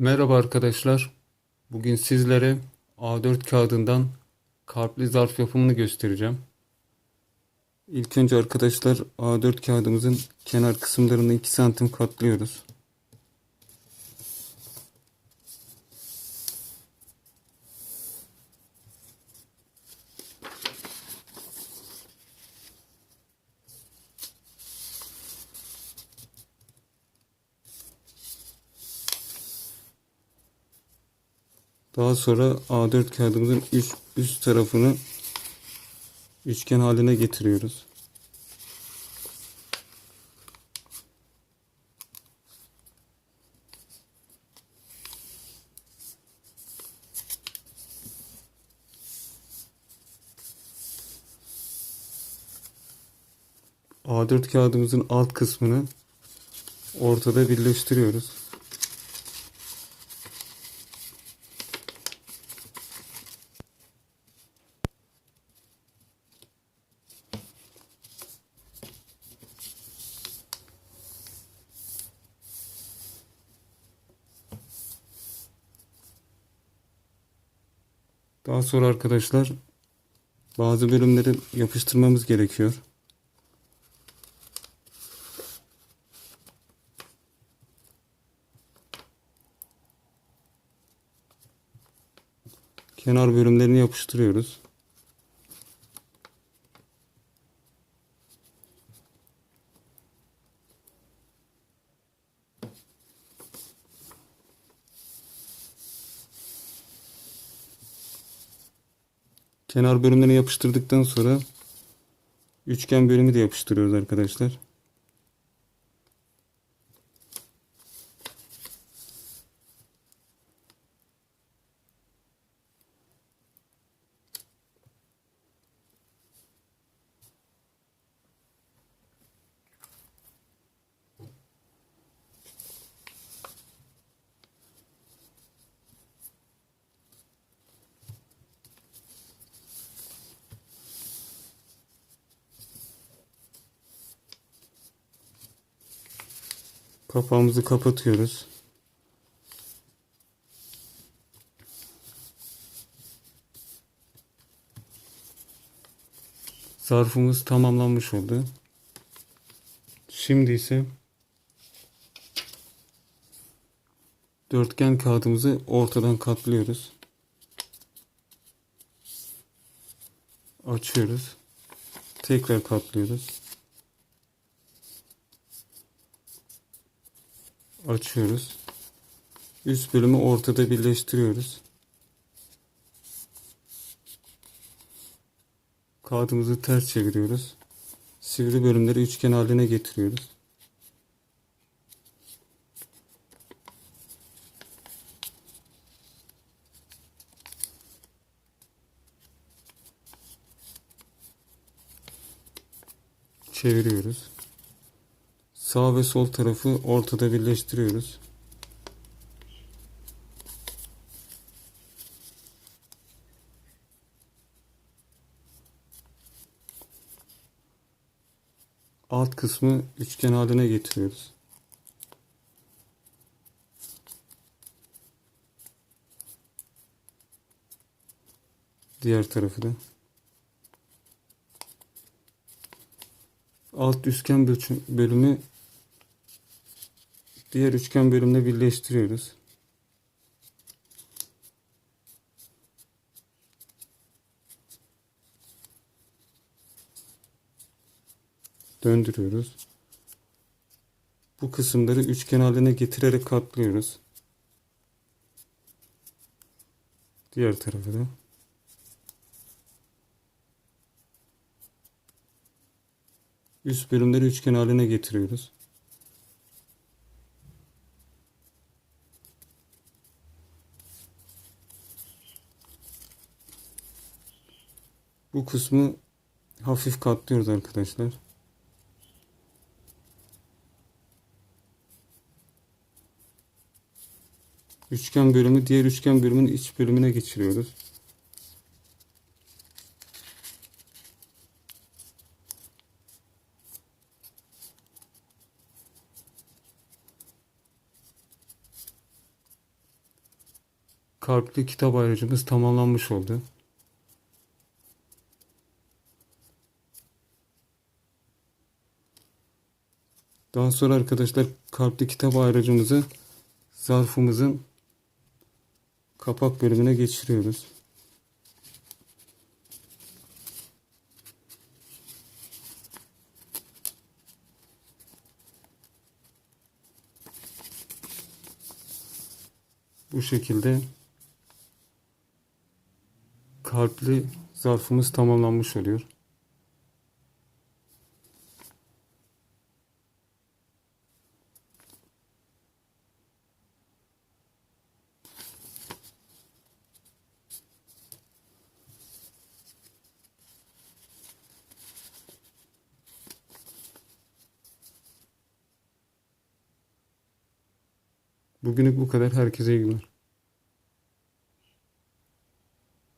Merhaba arkadaşlar. Bugün sizlere A4 kağıdından kalpli zarf yapımını göstereceğim. İlk önce arkadaşlar A4 kağıdımızın kenar kısımlarını 2 santim katlıyoruz. Daha sonra A4 kağıdımızın üst, üst tarafını üçgen haline getiriyoruz. A4 kağıdımızın alt kısmını ortada birleştiriyoruz. Daha sonra arkadaşlar bazı bölümleri yapıştırmamız gerekiyor. Kenar bölümlerini yapıştırıyoruz. Kenar bölümlerini yapıştırdıktan sonra üçgen bölümü de yapıştırıyoruz arkadaşlar. Kapağımızı kapatıyoruz. Zarfımız tamamlanmış oldu. Şimdi ise dörtgen kağıdımızı ortadan katlıyoruz. Açıyoruz. Tekrar katlıyoruz. Açıyoruz. Üst bölümü ortada birleştiriyoruz. Kağıdımızı ters çeviriyoruz. Sivri bölümleri üçgen haline getiriyoruz. Çeviriyoruz. Sağ ve sol tarafı ortada birleştiriyoruz. Alt kısmı üçgen haline getiriyoruz. Diğer tarafı da. Alt üçgen bölümü diğer üçgen bölümle birleştiriyoruz. Döndürüyoruz. Bu kısımları üçgen haline getirerek katlıyoruz. Diğer tarafı da. Üst bölümleri üçgen haline getiriyoruz. Bu kısmı hafif katlıyoruz arkadaşlar. Üçgen bölümü diğer üçgen bölümün iç bölümüne geçiriyoruz. kalpli kitap ayrıcımız tamamlanmış oldu. Daha sonra arkadaşlar kalpli kitap ayrıcımızı zarfımızın kapak bölümüne geçiriyoruz. Bu şekilde kalpli zarfımız tamamlanmış oluyor. Bugünlük bu kadar. Herkese iyi günler.